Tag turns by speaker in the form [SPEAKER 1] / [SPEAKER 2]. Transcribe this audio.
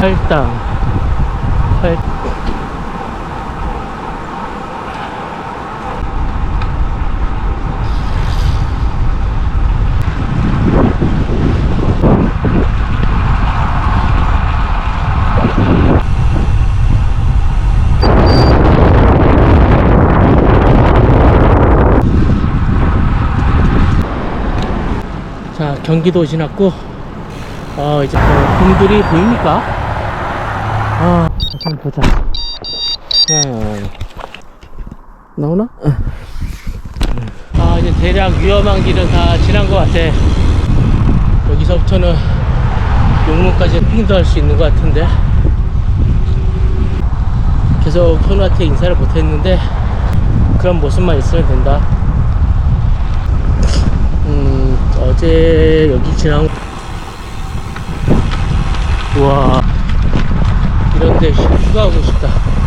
[SPEAKER 1] 팔당 팔 자, 경기도 지났고, 어, 이제 그 곰들이 보입니까? 아, 한번 보자. 어, 나오나? 아, 이제 대략 위험한 길은 다 지난 것 같아. 여기서부터는 용문까지 핑도 할 수 있는 것 같은데. 계속 현우한테 인사를 못 했는데, 그런 모습만 있으면 된다. 음, 어제 여기 지나온 우와 이런데 휴가하고 싶다